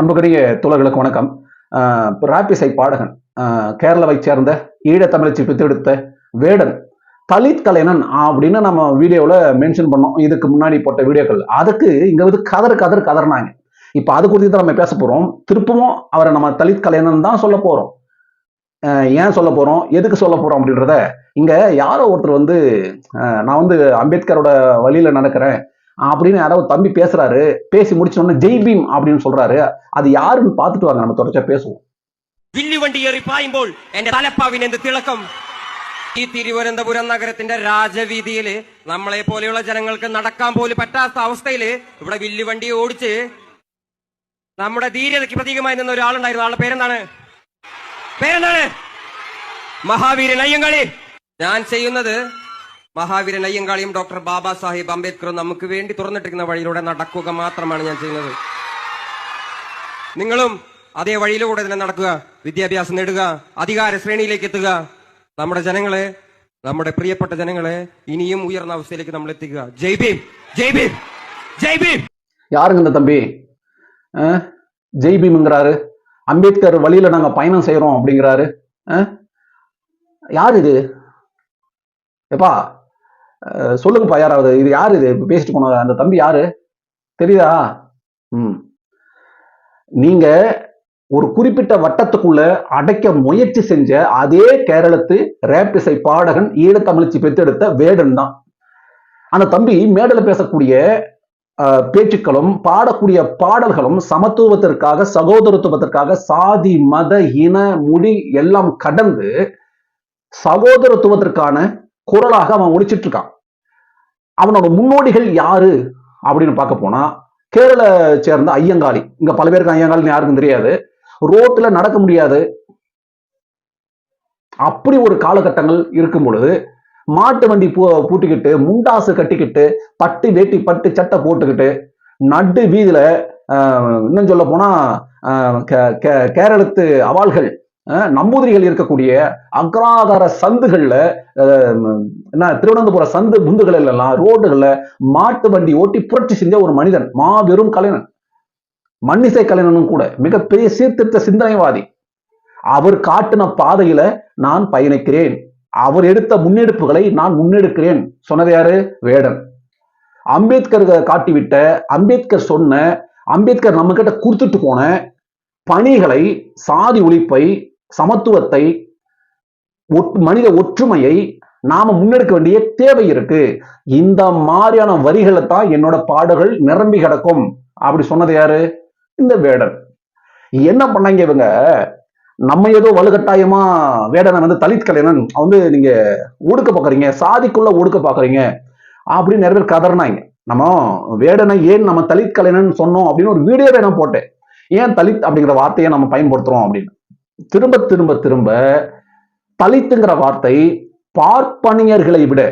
அன்புக்குரிய தோழர்களுக்கு வணக்கம். ஆஹ் ராப்பிசை பாடகன் கேரளாவை சேர்ந்த ஈழத்தமிழச்சி பித்தெடுத்த வேடன் தலித் கலைஞன் அப்படின்னு நம்ம வீடியோவில் மென்ஷன் பண்ணோம். இதுக்கு முன்னாடி போட்ட வீடியோக்கள். அதுக்கு இங்கே வந்து கதறு கதர் கதர்னாங்க இப்போ அது குறித்து தான் நம்ம பேச போகிறோம் திருப்பவும் அவரை நம்ம தலித் கலைஞன் தான் சொல்ல போகிறோம் ஏன் சொல்ல போகிறோம் எதுக்கு சொல்ல போகிறோம் அப்படின்றத இங்கே யாரோ ஒருத்தர் வந்து நான் வந்து அம்பேத்கரோட வழியில் நடக்கிறேன். அப்படின்னு யாரோ ஒரு தம்பி பேசுறாரு பேசி முடிச்ச உடனே ஜெய் பீம் அப்படின்னு சொல்றாரு அது யாருன்னு பார்த்துட்டு வாங்க நம்ம தொடர்ச்சியா பேசுவோம் വില്ലുവണ്ടി ഏറി പായുമ്പോൾ എന്റെ തലപ്പാവിന് എന്ത് തിളക്കം ഈ തിരുവനന്തപുരം നഗരത്തിന്റെ രാജവീതിയില് നമ്മളെ പോലെയുള്ള ജനങ്ങൾക്ക് നടക്കാൻ പോലും പറ്റാത്ത അവസ്ഥയില് ഇവിടെ വില്ലുവണ്ടി ഓടിച്ച് നമ്മുടെ ധീരതയ്ക്ക് പ്രതീകമായി നിന്ന ഒരാളുണ്ടായിരുന്നു ആളുടെ പേരെന്താണ് പേരെന്താണ് മഹാവീരൻ അയ്യങ്കാളി ഞാൻ ചെയ്യുന്നത് മഹാവീരൻ അയ്യങ്കാളിയും ഡോക്ടർ ബാബാ സാഹിബ് അംബേദ്കറും നമുക്ക് വേണ്ടി തുറന്നിട്ടിരിക്കുന്ന വഴിയിലൂടെ നടക്കുക മാത്രമാണ് ഞാൻ ചെയ്യുന്നത് നിങ്ങളും അതേ വഴിയിലൂടെ തന്നെ നടക്കുക വിദ്യാഭ്യാസം നേടുക അധികാര ശ്രേണിയിലേക്ക് എത്തുക നമ്മുടെ ജനങ്ങളെ നമ്മുടെ പ്രിയപ്പെട്ട ജനങ്ങളെ ഇനിയും ഉയർന്ന അവസ്ഥയിലേക്ക് നമ്മൾ എത്തിക്കുക ജയ് ഭീം ജയ് ഭീം ജയ് ഭീം யாருங்க இந்த தம்பி அஹ், ஜெய் பீம்ங்கிறாரு அம்பேத்கர் வழியில நாங்க பயணம் செய்யறோம் அப்படிங்கிறாரு அஹ், யார் இது எப்பா அஹ், சொல்லுங்கப்பா யாராவது. இது யாரு இது? பேசிட்டு போன அந்த தம்பி யாரு? தெரியுதா? ம். நீங்க ஒரு குறிப்பிட்ட வட்டத்துக்குள்ள அடைக்க முயற்சி செஞ்ச அதே கேரளத்து ரேப் இசை பாடகன் ஈழத்தமிழ்ச்சி பெற்றெடுத்த வேடன் தான். அந்த தம்பி மேடல பேசக்கூடிய பேச்சுக்களும் பாடக்கூடிய பாடல்களும் சமத்துவத்திற்காக சகோதரத்துவத்திற்காக சாதி மத இன மொழி எல்லாம் கடந்து சகோதரத்துவத்திற்கான குரலாக அவன் ஒழிச்சிட்டு இருக்கான் அவனோட முன்னோடிகள் யாரு அப்படின்னு பார்க்க போனா கேரள சேர்ந்த ஐயங்காளி. இங்க பல பேருக்கு ஐயங்காளின்னு யாருக்கும் தெரியாது. ரோட்ல நடக்க முடியாது. அப்படி ஒரு காலகட்டங்கள் இருக்கும் பொழுது மாட்டு வண்டி பூ பூட்டிக்கிட்டு முண்டாசு கட்டிக்கிட்டு பட்டு வேட்டி பட்டு சட்டை போட்டுக்கிட்டு நடு வீதியில ஆஹ், இன்னும் சொல்ல போனா ஆஹ், கேரளத்து அவாள்கள் நம்பூதிரிகள் இருக்கக்கூடிய அக்ராதார சந்துகள்ல என்ன திருவனந்தபுரம் சந்து புந்துகள் எல்லாம் ரோடுகள்ல மாட்டு வண்டி ஓட்டி புரட்சி செஞ்ச ஒரு மனிதன் மாபெரும் கலைஞன். மன்னிசை கலைஞனும் கூட மிகப்பெரிய சீர்திருத்த சிந்தனைவாதி. அவர் காட்டின பாதையில நான் பயணிக்கிறேன். அவர் எடுத்த முன்னெடுப்புகளை நான் முன்னெடுக்கிறேன். சொன்னது யாரு? வேடன். அம்பேத்கர் காட்டிவிட்ட அம்பேத்கர் சொன்ன அம்பேத்கர் நம்ம கிட்ட கொடுத்துட்டு போன பணிகளை சாதி ஒழிப்பை சமத்துவத்தை மனித ஒற்றுமையை நாம முன்னெடுக்க வேண்டிய தேவை இருக்கு. இந்த மாதிரியான வரிகளை தான் என்னோட பாடல்கள் நிரம்பி கிடக்கும். அப்படி சொன்னது யாரு? இந்த வேடன் என்ன பண்ணாங்க இவங்க? நம்ம ஏதோ வலுக்கட்டாயமா வேடனை வந்து தலித் கலைஞன் வந்து நீங்க ஒடுக்க பாக்குறீங்க சாதிக்குள்ள ஒடுக்க பாக்குறீங்க அப்படின்னு நிறைய பேர் கதறினாங்க. நம்ம வேடனை ஏன் நம்ம தலித் கலைஞன் சொன்னோம் அப்படின்னு ஒரு வீடியோவே நான் போட்டேன். ஏன் தலித் அப்படிங்கிற வார்த்தையை நம்ம பயன்படுத்துறோம் அப்படின்னு. திரும்ப திரும்ப திரும்ப தலித்துங்கிற வார்த்தை பார்ப்பனியர்களை விட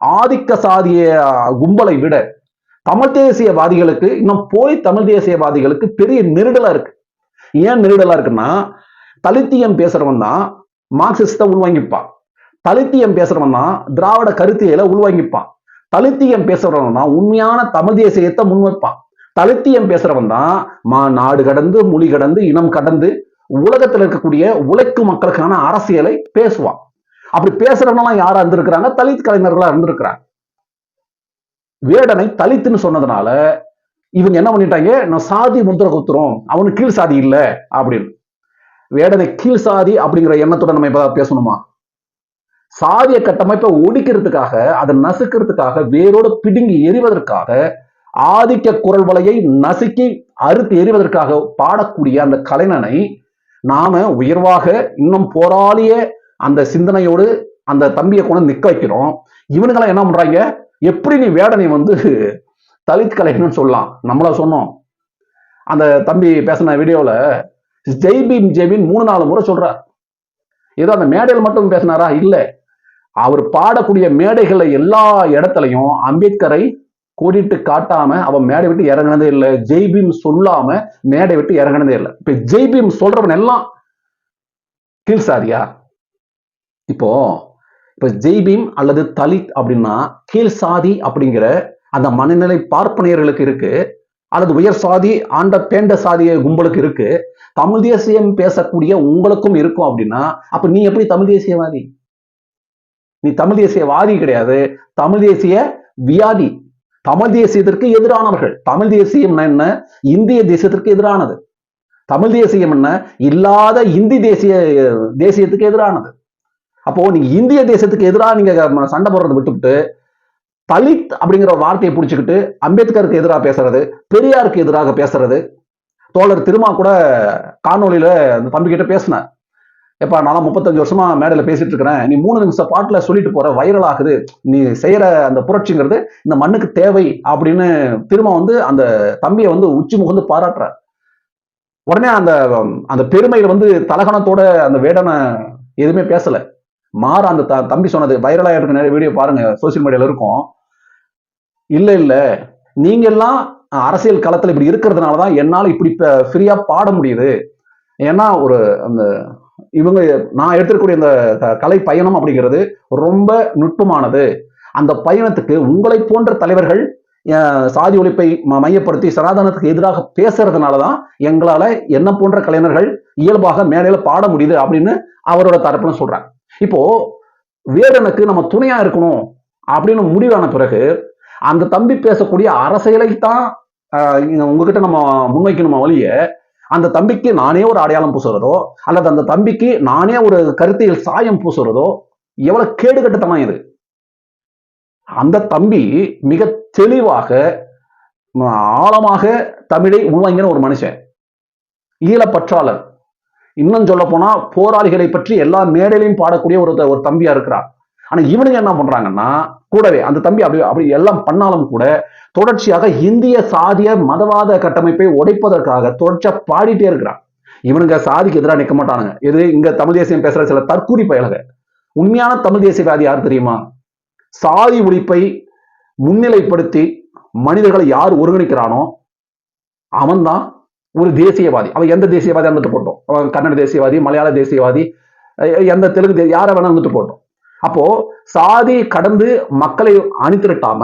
ஆதிக்க சாதிய கும்பலை விட தமிழ் தேசியவாதிகளுக்கு இன்னும் போய் தமிழ் தேசியவாதிகளுக்கு பெரிய நெருடலா இருக்கு. ஏன் நெருடலா இருக்குன்னா தலித்தியம் பேசுறவன் தான் மார்க்சிஸ்ட உள்வாங்கிப்பான். தலித்தியம் பேசுறவன் தான் திராவிட கருத்தியலை உள்வாங்கிப்பான். தலித்தியம் பேசுறவன் தான் உண்மையான தமிழ் தேசியத்தை முன்வைப்பான். தலித்தியம் பேசுறவன் தான் மா நாடு கடந்து மொழி கடந்து இனம் கடந்து உலகத்துல இருக்கக்கூடிய உழைக்கும் மக்களுக்கான அரசியலை பேசுவான். அப்படி பேசுறவங்கலாம் யாரா இருந்திருக்கிறாங்க? தலித் கலைஞர்களா இருந்திருக்கிறாங்க. வேடனை தலித்துன்னு சொன்னதுனால இவங்க என்ன பண்ணிட்டாங்க? நான் சாதி முந்திர குத்துறோம். அவனுக்கு கீழ் சாதி இல்ல அப்படின்னு. வேடனை கீழ் சாதி அப்படிங்கிற எண்ணத்தோட நம்ம இப்ப பேசணுமா? சாதிய கட்டமைப்பை ஒடிக்கிறதுக்காக அதை நசுக்கிறதுக்காக வேரோடு பிடுங்கி எறிவதற்காக ஆதிக்க குரல் வலையை நசுக்கி அறுத்து எறிவதற்காக பாடக்கூடிய அந்த கலைஞனை நாம உயர்வாக இன்னும் போராளிய அந்த சிந்தனையோடு அந்த தம்பியை கொண்டு நிக்க வைக்கிறோம். இவனுங்கெல்லாம் என்ன பண்றாங்க? எப்படி நீ வேடனை வந்து தலித் கலைஞன்னு சொல்லலாம். நம்மள சொன்னோம். அந்த தம்பி பேசின வீடியோல ஜெய்பீம் ஜெய்பின் மூணு நாலு முறை சொல்றார். ஏதோ அந்த மேடையில் மட்டும் பேசினாரா? இல்ல. அவர் பாடக்கூடிய மேடைகளை எல்லா இடத்துலையும் அம்பேத்கரை கோடிட்டு காட்டாம அவன் மேடை விட்டு இறங்கினதே இல்லை. ஜெய்பீம் சொல்லாம மேடை விட்டு இறங்கினதே இல்லை. இப்ப ஜெய்பீம் சொல்றவன் எல்லாம் கீழ் சாதியா இப்போ இப்ப ஜெய்பீம் அல்லது தலித் அப்படின்னா கீழ் சாதி அப்படிங்கிற அந்த மனநிலை பார்ப்பனியர்களுக்கு இருக்கு. அல்லது உயர் சாதி ஆண்ட பேண்ட சாதிய கும்பலுக்கு இருக்கு. தமிழ் தேசியம் பேசக்கூடிய உங்களுக்கும் இருக்கும் அப்படின்னா அப்ப நீ எப்படி தமிழ் தேசியவாதி? நீ தமிழ் தேசியவாதி கிடையாது. தமிழ் தேசிய வியாதி. தமிழ் தேசியத்திற்கு எதிரானவர்கள். தமிழ் தேசியம் என்ன? இந்திய தேசியத்திற்கு எதிரானது. தமிழ் தேசியம் என்ன? இல்லாத இந்தி தேசிய தேசியத்துக்கு எதிரானது. அப்போ நீங்க இந்திய தேசத்துக்கு எதிராக நீங்க சண்டை போடுறதை விட்டுவிட்டு தலித் அப்படிங்கிற வார்த்தையை பிடிச்சிக்கிட்டு அம்பேத்கருக்கு எதிராக பேசுறது பெரியாருக்கு எதிராக பேசுறது. தோழர் திருமா கூட காணொலியில அந்த தம்பி கிட்ட எப்பா நான் முப்பத்தஞ்சு வருஷமா மேடையில் பேசிட்டு இருக்கிறேன் நீ மூணு நிமிஷம் பாட்டில் சொல்லிட்டு போற வைரல் ஆகுது. நீ செய்யற அந்த புரட்சிங்கிறது இந்த மண்ணுக்கு தேவை அப்படின்னு திரும்ப வந்து அந்த தம்பியை வந்து உச்சி முகந்து பாராட்டுற உடனே அந்த அந்த பெருமையில வந்து தலகணத்தோட அந்த வேடனை எதுவுமே பேசல. மாற அந்த த- தம்பி சொன்னது வைரலா இருக்க நிறைய வீடியோ பாருங்க சோசியல் மீடியால இருக்கும். இல்ல இல்ல. நீங்க எல்லாம் அரசியல் களத்துல இப்படி இருக்கிறதுனால தான் என்னால இப்படி ஃப்ரீயா பாட முடியுது. ஏன்னா ஒரு அந்த இவங்க நான் எடுத்துக்கூடிய இந்த க- கலை பயணம் அப்படிங்கிறது ரொம்ப நுட்பமானது. அந்த பயணத்துக்கு உங்களை போன்ற தலைவர்கள் சாதி ஒழிப்பை ம- மையப்படுத்தி சனாதனத்துக்கு எதிராக பேசுறதுனால தான் எங்களால் என்ன போன்ற கலைஞர்கள் இயல்பாக மேடையில பாட முடியுது அப்படின்னு அவரோட தரப்புன்னு சொல்றாங்க. இப்போ வேடனுக்கு நம்ம துணையா இருக்கணும் அப்படின்னு முடிவான பிறகு அந்த தம்பி பேசக்கூடிய அரசியலைத்தான் தான் உங்ககிட்ட நம்ம முன்வைக்கணுமா வழிய அந்த தம்பிக்கு நானே ஒரு அடையாளம் பூசுறதோ அல்லது அந்த தம்பிக்கு நானே ஒரு கருத்தியல் சாயம் பூசுறதோ எவ்வளவு கேடுகட்டத்தனம் இது? அந்த தம்பி மிக தெளிவாக ஆழமாக தமிழை உள்வாங்கின ஒரு மனுஷன். ஈழப்பற்றாளர். இன்னும் சொல்ல போனா போராளிகளை பற்றி எல்லா மேடையிலையும் பாடக்கூடிய ஒரு ஒரு தம்பியா இருக்கிறார். ஆனா இவனுங்க என்ன பண்றாங்கன்னா கூடவே அந்த தம்பி அப்படி அப்படி எல்லாம் பண்ணாலும் கூட தொடர்ச்சியாக இந்திய சாதிய மதவாத கட்டமைப்பை உடைப்பதற்காக தொடர்ச்சியா பாடிட்டே இருக்கிறான். இவனுங்க சாதிக்கு எதிராக நிற்க மாட்டானுங்க. எது இங்க தமிழ் தேசியம் பேசுற சில தற்கூரி பயலக உண்மையான தமிழ் தேசியவாதி யார் தெரியுமா? சாதி ஒழிப்பை முன்னிலைப்படுத்தி மனிதர்களை யார் ஒருங்கிணைக்கிறானோ அவன்தான் ஒரு தேசியவாதி. அவன் எந்த தேசியவாதி வந்துட்டு போட்டோம்? அவன் கன்னட தேசியவாதி மலையாள தேசியவாதி எந்த தெலுங்கு யாரை வேணா வந்துட்டு போட்டோம். அப்போ சாதி கடந்து மக்களை அணித்திரட்டாம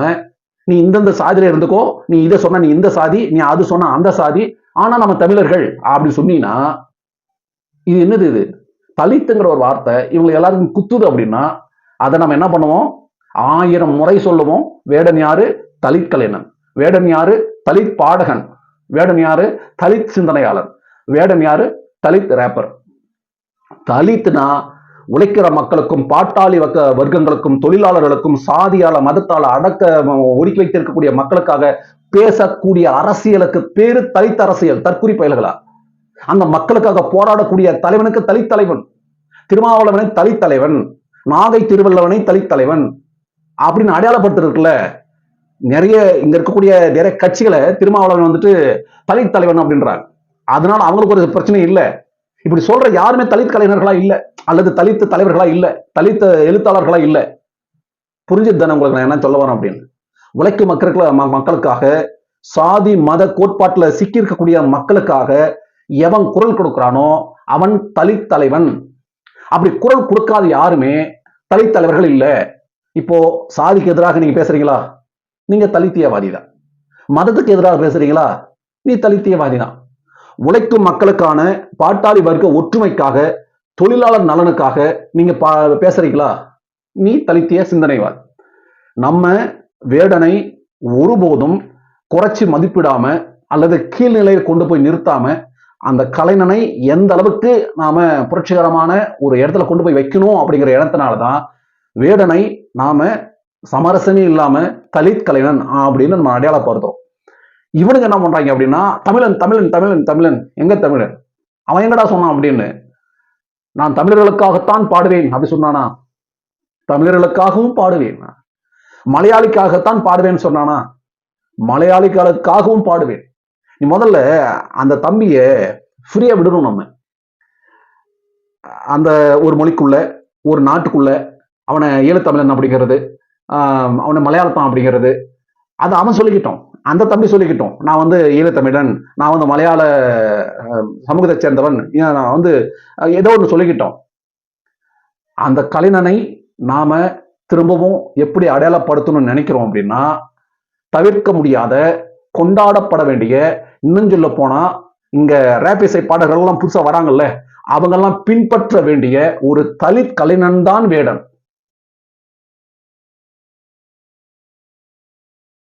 நீ இந்தந்த சாதியில இருந்துக்கோ நீ இதை சொன்ன நீ இந்த சாதி நீ அது சொன்ன அந்த சாதி ஆனா நம்ம தமிழர்கள் அப்படி சொன்னீங்கன்னா இது என்னது இது? தலித்துங்கிற ஒரு வார்த்தை இவங்க எல்லாருக்கும் குத்துது அப்படின்னா அதை நம்ம என்ன பண்ணுவோம்? ஆயிரம் முறை சொல்லுவோம். வேடன் யாரு? தலித் கலைஞன். வேடன் யாரு? தலித் பாடகன். வேடன் யாரு? தலித் சிந்தனையாளர். வேடன் யாரு? தலித் ரேப்பர் தலித்னா உழைக்கிற மக்களுக்கும் பாட்டாளி வக்க வர்க்கங்களுக்கும் தொழிலாளர்களுக்கும் சாதியால மதத்தால அடக்க ஒதுக்கி வைத்திருக்கக்கூடிய மக்களுக்காக பேசக்கூடிய அரசியலுக்கு பேரு தலித்த அரசியல் தற்குறி பயல்களா? அந்த மக்களுக்காக போராடக்கூடிய தலைவனுக்கு தலித்தலைவன் திருமாவளவனை தலித்தலைவன் நாகை திருவள்ளவனை தலித்தலைவன் அப்படின்னு அடையாளப்படுத்திருக்குல்ல நிறைய இங்க இருக்கக்கூடிய நிறைய கட்சிகளை திருமாவளவன் வந்துட்டு தலித் தலைவன் அப்படின்றாங்க. அதனால அவங்களுக்கு ஒரு பிரச்சனை இல்லை. இப்படி சொல்ற யாருமே தலித் கலைஞர்களா இல்ல. அல்லது தலித்த தலைவர்களா இல்ல தலித்த எழுத்தாளர்களா இல்ல. புரிஞ்சது தானே உங்களுக்கு நான் என்ன சொல்ல வரேன் அப்படின்னு. உழைக்கும் மக்களுக்கு மக்களுக்காக சாதி மத கோட்பாட்டுல சிக்கி இருக்கக்கூடிய மக்களுக்காக எவன் குரல் கொடுக்கிறானோ அவன் தலித் தலைவன். அப்படி குரல் கொடுக்காத யாருமே தலித் தலைவர்கள் இல்ல. இப்போ சாதிக்கு எதிராக நீங்க பேசுறீங்களா? நீங்க தலித்தியவாதி தான். மதத்துக்கு எதிராக பேசுறீங்களா? நீ தலித்தியவாதி தான். உழைக்கும் மக்களுக்கான பாட்டாளி வர்க்க ஒற்றுமைக்காக தொழிலாளர் நலனுக்காக நீங்க பா- பேசுறீங்களா? நீ தலித்திய சிந்தனைவார் நம்ம வேடனை ஒருபோதும் குறைச்சி மதிப்பிடாம அல்லது கீழ்நிலையை கொண்டு போய் நிறுத்தாம அந்த கலைஞனை எந்த அளவுக்கு நாம புரட்சிகரமான ஒரு இடத்துல கொண்டு போய் வைக்கணும் அப்படிங்கிற இடத்தினாலதான் வேடனை நாம சமரசமே இல்லாம தலித் கலைஞன் அப்படின்னு நம்ம அடையாளப்படுத்துறோம் இவனுங்க என்ன பண்றாங்க அப்படின்னா தமிழன் தமிழன் தமிழன் தமிழன் எங்க தமிழன்? அவன் எங்கடா சொன்னான் அப்படின்னு நான் தமிழர்களுக்காகத்தான் பாடுவேன் அப்படி சொன்னானா? தமிழர்களுக்காகவும் பாடுவேன். மலையாளிக்காகத்தான் பாடுவேன்னு சொன்னானா? மலையாளிகளுக்காகவும் பாடுவேன். நீ முதல்ல அந்த தம்பிய ஃப்ரீயா விடணும் நம்ம. அந்த ஒரு மொழிக்குள்ள ஒரு நாட்டுக்குள்ள அவனை ஈழத்தமிழன் அப்படிங்கிறது ஆஹ் அவனை மலையாளத்தான் அப்படிங்கிறது அது அவன் சொல்லிக்கிட்டோம் அந்த தம்பி சொல்லிக்கிட்டோம் நான் வந்து ஈழத்தமிழன் நான் வந்து மலையாள சமூகத்தை சேர்ந்தவன் நான் வந்து ஏதோ ஒன்று சொல்லிக்கிட்டோம். அந்த கலைஞனை நாம திரும்பவும் எப்படி அடையாளப்படுத்தணும்னு நினைக்கிறோம் அப்படின்னா தவிர்க்க முடியாத கொண்டாடப்பட வேண்டிய இன்னும் சொல்ல போனா இங்க ரேபிசை பாடகர்கள்லாம் எல்லாம் புதுசா வராங்கல்ல அவங்கெல்லாம் பின்பற்ற வேண்டிய ஒரு தலித் கலைஞன் தான் வேடன்.